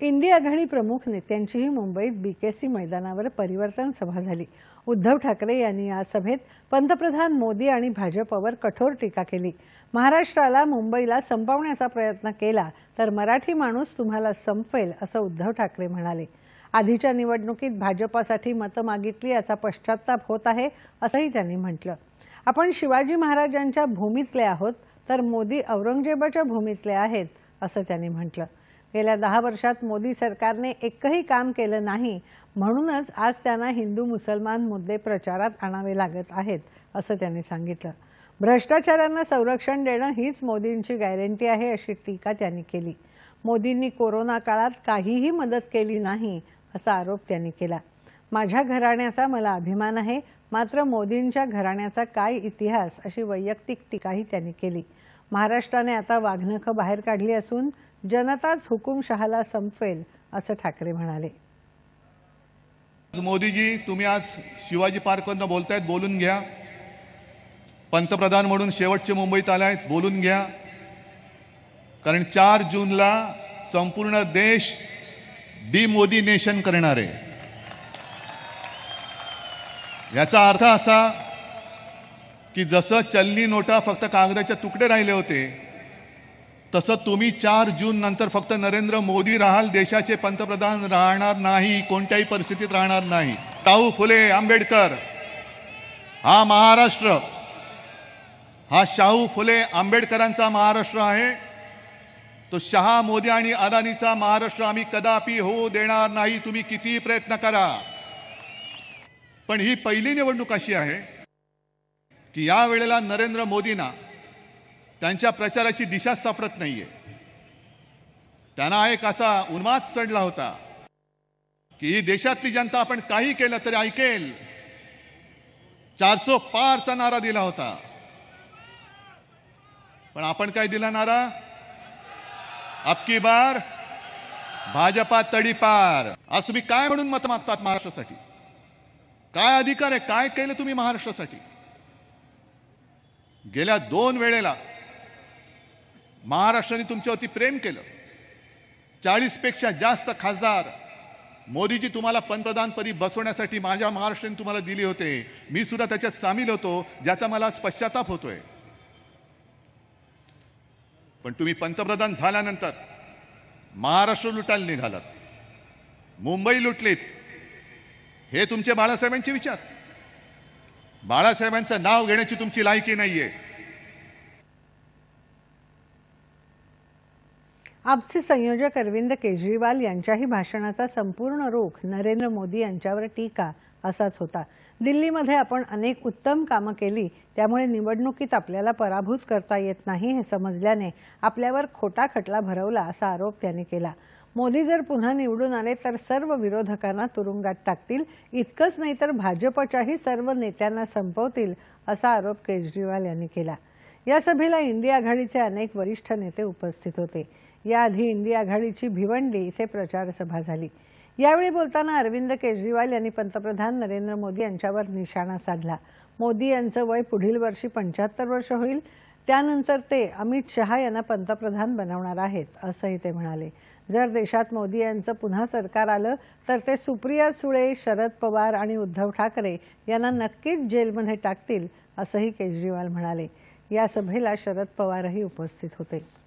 इंडी आघाडी प्रमुख नेत्यांचीही मुंबईत बीकेसी मैदानावर परिवर्तन सभा झाली. उद्धव ठाकरे यांनी या सभेत पंतप्रधान मोदी आणि भाजपवर कठोर टीका केली. महाराष्ट्राला मुंबईला संपवण्याचा प्रयत्न केला तर मराठी माणूस तुम्हाला संपवेल असं उद्धव ठाकरे म्हणाले. आधीच्या निवडणुकीत भाजपासाठी मतं मागितली याचा पश्चाताप होत आहे असंही त्यांनी म्हटलं. आपण शिवाजी महाराजांच्या भूमीतले आहोत तर मोदी औरंगजेबाच्या भूमीतले आहेत असं त्यांनी म्हटलं. गेल्या दहा वर्षात मोदी सरकारने एकही काम केलं नाही म्हणूनच आज त्यांना हिंदू मुसलमान मुद्दे प्रचारात आणावे लागत आहेत असं त्यांनी सांगितलं. भ्रष्टाचारांना संरक्षण देणं हीच मोदींची गॅरंटी आहे अशी टीका त्यांनी केली. मोदींनी कोरोना काळात काहीही मदत केली नाही असा आरोप त्यांनी केला. माझ्या घराण्याचा मला अभिमान आहे मात्र मोदींच्या घराण्याचा काय इतिहास अशी वैयक्तिक टीकाही त्यांनी केली. महाराष्ट्राने आता वाघनखं बाहेर काढली असून जनताच हुकुमशहाला संपवेल असं ठाकरे म्हणाले. मोदीजी तुम्ही आज शिवाजी पार्कवरनं बोलतायत बोलून घ्या. पंतप्रधान म्हणून शेवटचे मुंबईत आलायत बोलून घ्या. कारण चार जूनला संपूर्ण देश डी मोदी नेशन करणार आहे. याचा अर्थ असा की जसं चलनी नोटा फक्त कागदाचे तुकडे राहिले होते तसं तुम्ही चार जून नंतर फक्त नरेंद्र मोदी राहाल देशाचे पंतप्रधान राहणार नाही कोणत्याही परिस्थितीत राहणार नाही. ताऊ फुले आंबेडकर. हा महाराष्ट्र. हा शाहू फुले आंबेडकरांचा महाराष्ट्र आहे. तो शहा मोदी आणि अदानीचा महाराष्ट्र आम्ही कदापि होऊ देणार नाही. तुम्ही किती प्रयत्न करा. पण ही पहिली निवडणूक अशी आहे की या वेळेला नरेंद्र मोदींना त्यांच्या प्रचाराची दिशा सापडत नाहीये. त्यांना एक असा उन्माद चढला होता की ही देशातली जनता आपण काही केलं तरी ऐकेल. चारसो पारचा नारा दिला होता. पण आपण काय दिला नारा? अबकी बार भाजपा तडीपार आज तुम्ही काय म्हणून मत मागतात महाराष्ट्रासाठी? काय अधिकार आहे? काय केलं तुम्ही महाराष्ट्रासाठी? गेल्या दोन वेळेला महाराष्ट्राने तुमच्यावरती प्रेम केलं. चाळीसपेक्षा जास्त खासदार मोदीजी तुम्हाला पंतप्रधानपदी बसवण्यासाठी माझ्या महाराष्ट्राने तुम्हाला दिले होते. मी सुद्धा त्याच्यात सामील होतो ज्याचा मला आज पश्चाताप होतोय. पण तुम्ही पंतप्रधान झाल्यानंतर महाराष्ट्र लुटायला निघालात. मुंबई लुटलीत. हे तुमचे बाळासाहेबांचे विचार. बाळासाहेबांचं नाव घेण्याची तुमची लायकी नाहीये. आपचे संयोजक अरविंद केजरीवाल यांच्याही भाषणाचा संपूर्ण रोख नरेंद्र मोदी यांच्यावर टीका असाच होता. दिल्लीमध्ये आपण अनेक उत्तम कामं केली त्यामुळे निवडणुकीत आपल्याला पराभूत करता येत नाही हे समजल्याने आपल्यावर खोटा खटला भरवला असा आरोप त्यांनी केला. मोदी जर पुन्हा निवडून आले तर सर्व विरोधकांना तुरुंगात टाकतील इतकंच नाही तर भाजपच्याही सर्व नेत्यांना संपवतील असा आरोप केजरीवाल यांनी केला. या सभेला इंडिया आघाडीचे अनेक वरिष्ठ नेते उपस्थित होते. याआधी इंडिया आघाडीची भिवंडी इथे प्रचार सभा झाली. यावेळी बोलताना अरविंद केजरीवाल यांनी पंतप्रधान नरेंद्र मोदी यांच्यावर निशाणा साधला. मोदी यांचं वय पुढील वर्षी पंच्याहत्तर वर्ष होईल. त्यानंतर ते अमित शहा यांना पंतप्रधान बनवणार आहेत असंही ते म्हणाले. जर देशात मोदी यांचं पुन्हा सरकार आलं तर ते सुप्रिया सुळे शरद पवार आणि उद्धव ठाकरे यांना नक्कीच जेलमध्ये टाकतील असंही केजरीवाल म्हणाले. या सभेला शरद पवारही उपस्थित होते.